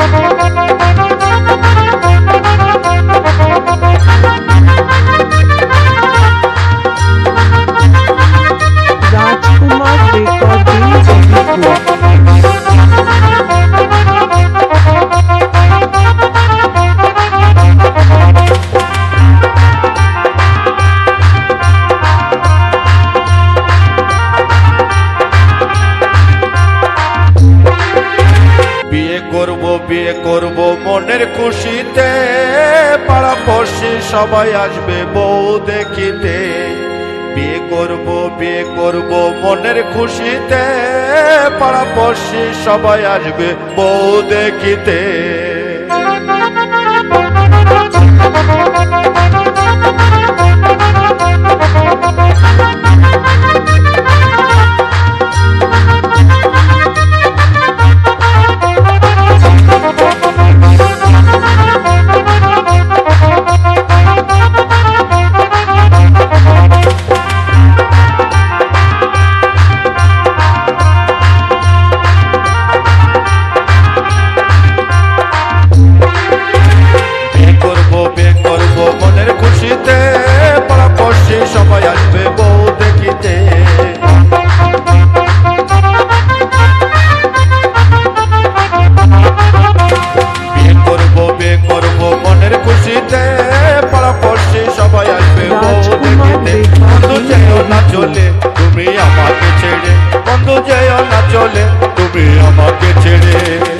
Thank you. বিয়ে মনের খুশিতে পাড়া পড়শি সবাই আসবে বউ দেখিতে। বিয়ে করব বিয়ে করব মনের খুশিতে পাড়া পড়শি সবাই আসবে বউ দেখিতে। চলে তুমি আমাকে ছেড়ে।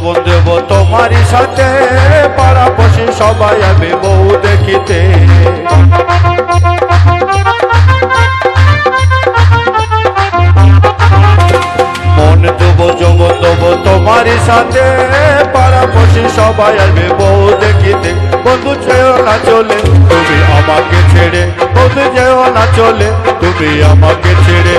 দেব দেব তোমারই সাথে, পাড়া পশি সবাই আমি বউ দেখিতে। মন দেব, যৌবন দেব তোমারই সাথে, পাড়া পশি সবাই আসবে বউ দেখিতে। বন্ধু যেও না চলে, তুমি আমাকে ছেড়ে। বন্ধু যেও না চলে, তুমি আমাকে ছেড়ে।